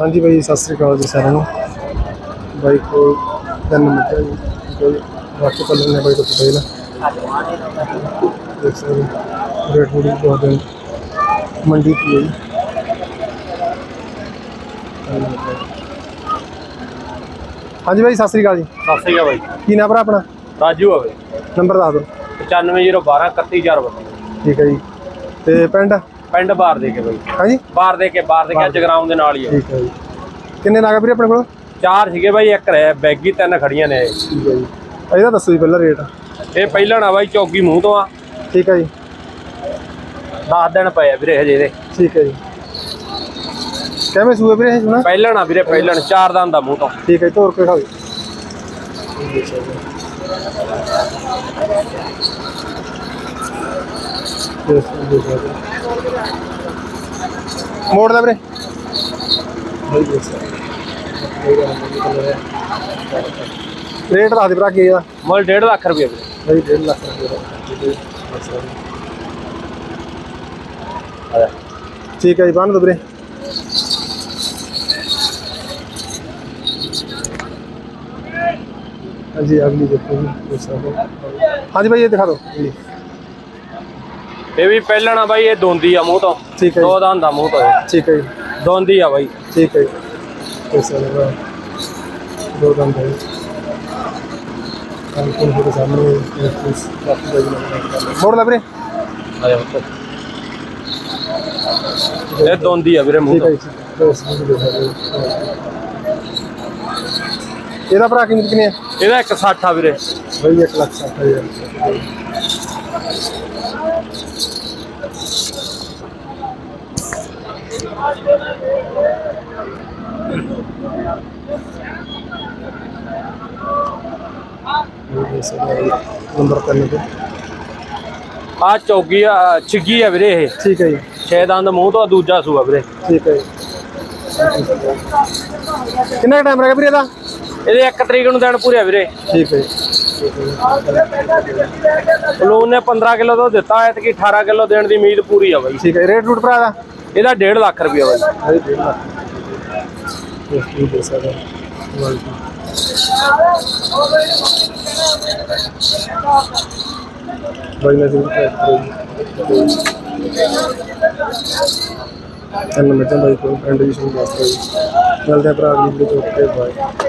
ਹਾਂਜੀ ਬਾਈ ਸਤਿ ਸ੍ਰੀ ਅਕਾਲ ਜੀ ਸਾਰਿਆਂ ਨੂੰ। ਬਾਈ ਕੋਲ ਤਿੰਨ ਮਿੰਟ ਜੀ। ਕੋਈ ਵਾਕੇ ਪੱਲੇ ਨੇ ਬਾਈ ਹੀ ਨਾ ਦੇਖ ਸਕਦੇ ਹੋ। ਰੇਟ ਬੜੀ ਬਹੁਤ ਹੈ। ਮੰਡੀ ਕੀ ਹੈ ਹਾਂਜੀ ਬਾਈ ਸਤਿ ਸ੍ਰੀ ਅਕਾਲ ਜੀ। ਸਤਿ ਸ਼੍ਰੀ ਅਕਾਲ ਬਾਈ। ਕੀ ਨਾਮ ਭਰਾ ਆਪਣਾ? ਰਾਜੂ ਆਵੇ ਨੰਬਰ ਦੱਸ ਦਿਓ। 95012 31032 ਠੀਕ ਹੈ ਜੀ। ਤੇ ਪਿੰਡ? ਪਿੰਡ ਬਾਰ ਦੇ ਕੇ ਬਾਈ। ਹਾਂਜੀ। ਬਾਰ ਦੇ ਕੇ ਬਾਰ ਦੇ ਕੇ ਜਗਰਾਉਂ ਦੇ। ਨਾਲ ਹੀ ਠੀਕ ਹੈ ਜੀ। ਕਿੰਨੇ ਨਾਗਾ ਵੀਰੇ ਆਪਣੇ ਕੋਲ? ਚਾਰ ਸੀਗੇ ਬਾਈ ਇੱਕ ਰਹਿ ਬੈਗੀ ਤਿੰਨ ਖੜੀਆਂ ਨੇ। ਠੀਕ ਹੈ ਜੀ। ਇਹਦਾ ਦੱਸੋ ਜੀ ਪਹਿਲਾਂ ਰੇਟ। ਇਹ ਪਹਿਲਾਂ ਨਾ ਬਾਈ ਚੌਗੀ ਮੂੰਹ ਤੋਂ ਆ। ਠੀਕ ਹੈ ਜੀ। 10 ਦਿਨ ਪਏ ਆ ਵੀਰੇ ਹਜੇ ਇਹਦੇ। ਠੀਕ ਹੈ ਜੀ। ਕਿਵੇਂ ਸੂਏ ਵੀਰੇ ਇਹ ਸੁਣਾ? ਪਹਿਲਾਂ ਨਾ ਵੀਰੇ ਪਹਿਲਾਂ ਚਾਰ ਦੰਦ ਦਾ ਮੂੰਹ ਤੋਂ। ਠੀਕ ਹੈ ਤੋਰ ਕੇ ਖਾਓ ਮੋੜ ਦਾ ਵੀਰੇ। ਰੇਟ ਦੱਸ ਦੇ ਭਰਾ ਕੀ ਆ? ਮੁੱਲ 1.5 ਲੱਖ ਰੁਪਏ ਵੀਰੇ। ਬਈ 1.5 ਲੱਖ ਰੁਪਏ ਦਾ। ਠੀਕ ਹੈ ਜੀ ਬੰਨ ਦੋ ਵੀਰੇ। ਹਾਂਜੀ ਅਗਲੀ ਦੇਖੋ ਜੀ ਹਾਂਜੀ ਭਾਈ ਇਹ ਦਿਖਾ ਦਿਓ। ਇਹ ਵੀ ਪਹਿਲਾਂ ਨਾ ਬਾਈ ਇਹ ਦੋਂਦੀ ਆ ਮੂੰਹ ਤੋਂ। ਠੀਕ ਹੈ ਦੋ ਦੰਦ ਦਾ ਮੂੰਹ ਤੋਂ ਇਹ। ਠੀਕ ਹੈ ਜੀ। ਦੋਂਦੀ ਆ ਬਾਈ। ਠੀਕ ਹੈ ਜੀ। ਇਸ ਤਰ੍ਹਾਂ ਦੋ ਦੰਦ ਹੈ ਦੇ ਸਾਹਮਣੇ ਇਸ ਬਾਕੀ ਦਾ ਜੀ ਮੋੜ ਲਾ ਵੀਰੇ। ਇਹ ਦੋਂਦੀ ਆ ਵੀਰੇ ਮੂੰਹ ਠੀਕ ਹੈ ਤੋਂ। ਜੀ। ਇਹਦਾ ਭਰਾ ਕਿੰਨੀ ਕਿੰਨੀ ਹੈ ਇਹਦਾ ਇੱਕ 60 ਆ ਵੀਰੇ। ਬਈ 1 ਲੱਖ 60 ਹਜ਼ਾਰ। ਨੰਬਰ ਤੇ ਆ ਚੌਗੀ ਆ ਛਿੱਗੀ ਆ ਵੀਰੇ ਇਹ। ਠੀਕ ਹੈ ਜੀ। ਛੇ ਦੰਦ ਮੂੰਹ ਤੋਂ ਦੂਜਾ ਸੂਆ ਵੀਰੇ। ਠੀਕ ਹੈ ਜੀ। ਕਿੰਨਾ ਟਾਈਮ ਰਹੇਗਾ ਵੀਰੇ ਇਹਦਾ? ਇਹਦੇ 1 ਤਰੀਕ ਨੂੰ ਦਿਨ ਪੂਰੇ ਆ ਵੀਰੇ। ਠੀਕ ਹੈ ਜੀ ਬਲੂਨ ਨੇ 15 ਕਿਲੋ ਤੋਂ ਦਿੱਤਾ ਐ ਕਿ 18 ਕਿਲੋ ਦੇਣ ਦੀ ਉਮੀਦ ਪੂਰੀ ਆ ਬਾਈ। ਠੀਕ ਹੈ ਰੇਟ ਰੂਟ ਭਰਾ ਦਾ? ਇਹਦਾ 1.5 ਲੱਖ ਰੁਪਇਆ ਬਾਈ। ਹਾਂਜੀ ਡੇਢ ਲੱਖ। ਬਾਈ ਨੇ ਜੀ। ਚੰਨ ਮੈਂ ਤਾਂ ਬਾਈ ਕੋਲ ਕੰਡੀਸ਼ਨ ਦੱਸ ਰਹੀ ਮਿਲਦੇ ਆ ਭਰਾ ਅਗਲੀ ਵੀਡੀਓ ਤੇ ਬਾਏ।